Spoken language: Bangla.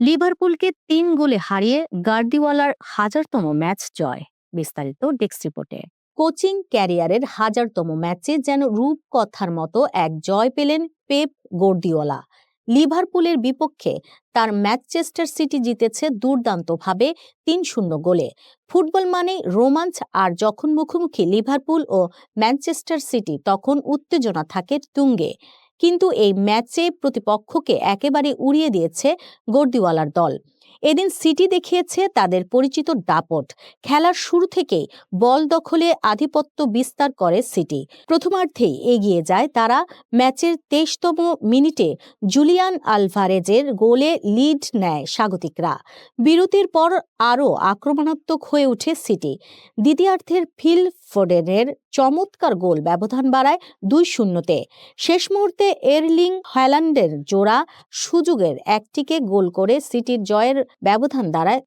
লিভারপুলকে তিন গোলে হারিয়ে গার্দিওয়ালার হাজারতম ম্যাচ জয়, বিস্তারিত ডেস্ক রিপোর্টে। কোচিং ক্যারিয়ারের হাজারতম ম্যাচে যেন রূপকথার মতো এক জয় পেলেন পেপ গোর্দিওলা। লিভারপুলের বিপক্ষে তার ম্যানচেস্টার সিটি জিতেছে দুর্দান্তভাবে তিন শূন্য গোলে। ফুটবল মানেই রোমাঞ্চ, আর যখন মুখোমুখি লিভারপুল ও ম্যানচেস্টার সিটি, তখন উত্তেজনা থাকে তুঙ্গে। কিন্তু এই ম্যাচে প্রতিপক্ষকে একেবারে উড়িয়ে দিয়েছে গর্দিওয়ালার দল। এদিন সিটি দেখিয়েছে তাদের পরিচিত দাপট। খেলার শুরু থেকেই বল দখলে আধিপত্য বিস্তার করে সিটি। প্রথমার্ধেই এগিয়ে যায় তারা ম্যাচের তেইশতম মিনিটে জুলিয়ান আলভারেজের গোলে লিড নেয় স্বাগতিকরা। বিরতির পর আরও আক্রমণাত্মক হয়ে ওঠে সিটি। দ্বিতীয়ার্ধের ফিল ফোডেনের চমৎকার গোল ব্যবধান বাড়ায় দুই শূন্যতে। শেষ মুহূর্তে এরলিং হ্যালান্ডের জোড়া সুযোগের একটিকে গোল করে সিটির জয়ের ব্যবধান দাঁড়ায়